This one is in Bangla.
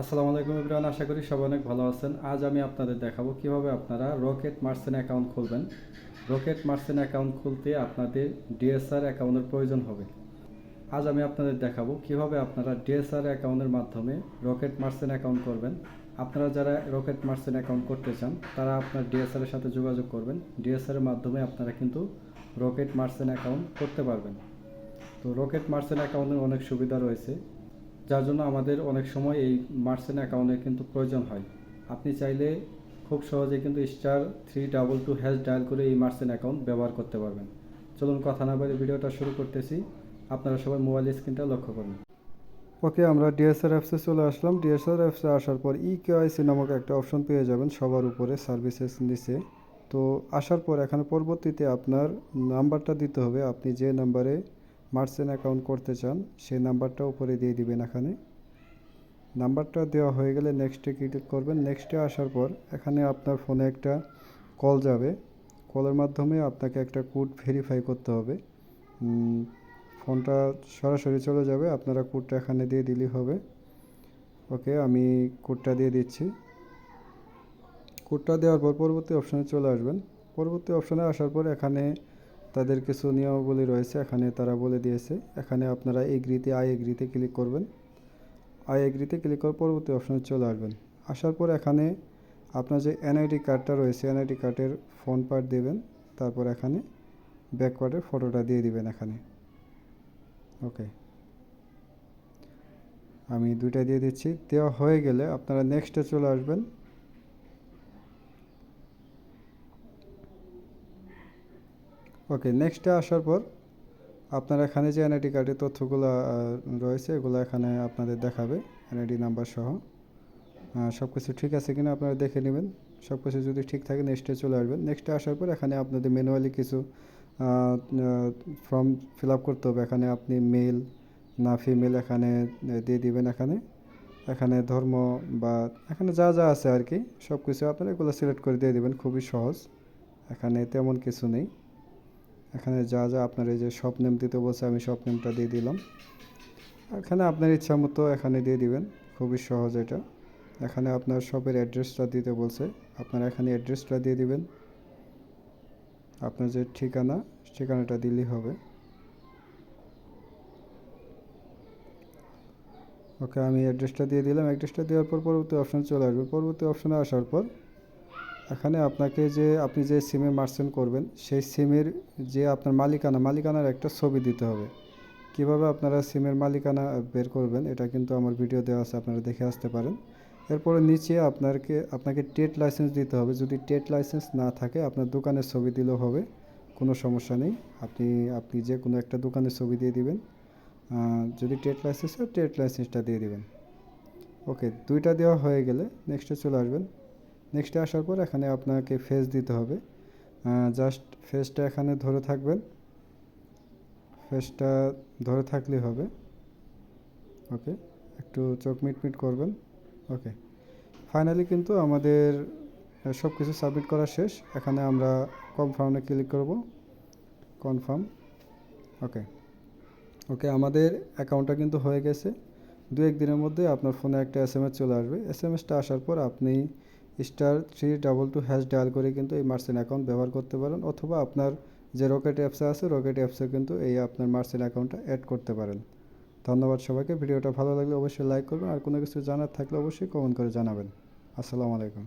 আসসালামু আলাইকুম ইব্রান আশা করি সবাই অনেক ভালো আছেন। আজ আমি আপনাদের দেখাবো কীভাবে আপনারা রকেট মার্সেন অ্যাকাউন্ট খুলবেন। রকেট মার্সেন অ্যাকাউন্ট খুলতে আপনাদের ডিএসআর অ্যাকাউন্টের প্রয়োজন হবে। আজ আমি আপনাদের দেখাবো কীভাবে আপনারা ডিএসআর অ্যাকাউন্টের মাধ্যমে রকেট মার্সেন অ্যাকাউন্ট করবেন। আপনারা যারা রকেট মার্সেন অ্যাকাউন্ট করতে চান, তারা আপনার ডিএসআর এর সাথে যোগাযোগ করবেন। ডিএসআর এর মাধ্যমে আপনারা কিন্তু রকেট মার্সেন অ্যাকাউন্ট করতে পারবেন। তো রকেট মার্সেন অ্যাকাউন্টের অনেক সুবিধা রয়েছে। যার জন্য আমাদের অনেক সময় এই মার্সেন অ্যাকাউন্টের কিন্তু প্রয়োজন হয়। আপনি চাইলে খুব সহজে কিন্তু star three double two hash dial করে এই মার্সেন অ্যাকাউন্ট ব্যবহার করতে পারবেন। চলুন কথা না বলে ভিডিওটা শুরু করতেছি। আপনারা সবাই মোবাইল স্ক্রিনটা লক্ষ্য করুন। ওকে, আমরা ডিএসআর অ্যাপসে চলে আসলাম। ডিএসআর অ্যাপসে আসার পর ই কেওয়াইসি নামক একটা অপশন পেয়ে যাবেন সবার উপরে সার্ভিসেস নিচে। তো আসার পর এখানে পরবর্তীতে আপনার নাম্বারটা দিতে হবে। আপনি যে নাম্বারে মার্চেন্ট অ্যাকাউন্ট করতে চান, সেই নাম্বারটা উপরে দিয়ে দিবেন এখানে। নাম্বারটা দেওয়া হয়ে গেলে নেক্সটে ক্লিক করবেন। নেক্সটে আসার পর এখানে আপনার ফোনে একটা কল যাবে। কলের মাধ্যমে আপনাকে একটা কোড ভেরিফাই করতে হবে। ফোনটা সরাসরি চলে যাবে। আপনারা কোডটা এখানে দিয়ে দিলেই হবে। ওকে, আমি কোডটা দিয়ে দিচ্ছি। কোডটা দেওয়ার পর পরবর্তী অপশানে চলে আসবেন। পরবর্তী অপশানে আসার পর এখানে তাদের কিছু নিয়মাবলী রয়েছে, এখানে তারা বলে দিয়েছে। এখানে আপনারা এগ্রিতে আই এগ্রিতে ক্লিক করবেন। আই এগ্রিতে ক্লিক করার পরবর্তী অপশানে চলে আসবেন। আসার পর এখানে আপনার যে এনআইডি কার্ডটা রয়েছে এনআইডি কার্ডের ফোন পার্ট দেবেন, তারপর এখানে ব্যাক ফটোটা দিয়ে দিবেন এখানে। ওকে। আমি দুইটা দিয়ে দিচ্ছি। দেওয়া হয়ে গেলে আপনারা নেক্সটে চলে আসবেন। ওকে নেক্সটে আসার পর আপনার এখানে যে এনআইডি কার্ডের তথ্যগুলো রয়েছে, এগুলো এখানে আপনাদের দেখাবে এনআইডি নাম্বার সহ। সব কিছু ঠিক আছে কিনা আপনারা দেখে নেবেন। সব কিছু যদি ঠিক থাকে নেক্সটে চলে আসবেন। নেক্সটে আসার পর এখানে আপনাদের ম্যানুয়ালি কিছু ফর্ম ফিল আপ করতে হবে। এখানে আপনি মেল না ফিমেল এখানে দিয়ে দিবেন এখানে। এখানে ধর্ম বা এখানে যা যা আছে আর কি সব কিছু আপনারা এগুলো সিলেক্ট করে দিয়ে দিবেন। খুবই সহজ। এখানে তেমন কিছু নেই। এখানে যা যা আপনার এই যে সব নেম দিতে বলছে, আমি সব নেমটা দিয়ে দিলাম। এখানে আপনার ইচ্ছা মতো এখানে দিয়ে দিবেন, খুবই সহজ এটা। এখানে আপনার শপের অ্যাড্রেসটা দিতে বলছে, আপনারা এখানে অ্যাড্রেসটা দিয়ে দিবেন। আপনার যে ঠিকানা, ঠিকানাটা দিলেই হবে। ওকে, আমি অ্যাড্রেসটা দিয়ে দিলাম। অ্যাড্রেসটা দেওয়ার পর পরবর্তী অপশানে চলে আসবে। পরবর্তী অপশানে আসার পর এখানে আপনাকে যে, আপনি যে সিমে মার্চেন্ট করবেন, সেই সিমের যে আপনার মালিকানা, মালিকানার একটা ছবি দিতে হবে। কীভাবে আপনারা সিমের মালিকানা বের করবেন, এটা কিন্তু আমার ভিডিও দেওয়া আছে, আপনারা দেখে আসতে পারেন। এরপরে নিচে আপনাকে আপনাকে টেট লাইসেন্স দিতে হবে। যদি টেট লাইসেন্স না থাকে, আপনার দোকানের ছবি দিলেও হবে, কোনো সমস্যা নেই। আপনি আপনি যে কোনো একটা দোকানের ছবি দিয়ে দিবেন। যদি টেট লাইসেন্স হয়, টেট লাইসেন্সটা দিয়ে দিবেন। ওকে, দুইটা দেওয়া হয়ে গেলে নেক্সটে চলে আসবেন। নেক্সটে আসার পর এখানে আপনাকে ফেস দিতে হবে। জাস্ট ফেসটা এখানে ধরে থাকবেন। ফেসটা ধরে থাকলেই হবে। ওকে একটু চোখ মিটমিট করবেন। ওকে ফাইনালি কিন্তু আমাদের সব কিছু সাবমিট করা শেষ। এখানে আমরা কনফার্মে ক্লিক করব। কনফার্ম ওকে ওকে আমাদের অ্যাকাউন্টটা কিন্তু হয়ে গেছে। দু এক দিনের মধ্যে আপনার ফোনে একটা এস চলে আসবে। এস এম এসটা আসার পর আপনি star three double two hash dial করে কিন্তু এই মার্সেন অ্যাকাউন্ট ব্যবহার করতে পারেন অথবা আপনার যে রকেট অ্যাপসে আছে রকেট অ্যাপসে কিন্তু এই আপনার মার্সেন অ্যাকাউন্টটা অ্যাড করতে পারেন। ধন্যবাদ সবাইকে। ভিডিওটা ভালো লাগলে অবশ্যই লাইক করবেন। আর কোনো কিছু জানার থাকলে অবশ্যই কমেন্ট করে জানাবেন। আসসালামু আলাইকুম।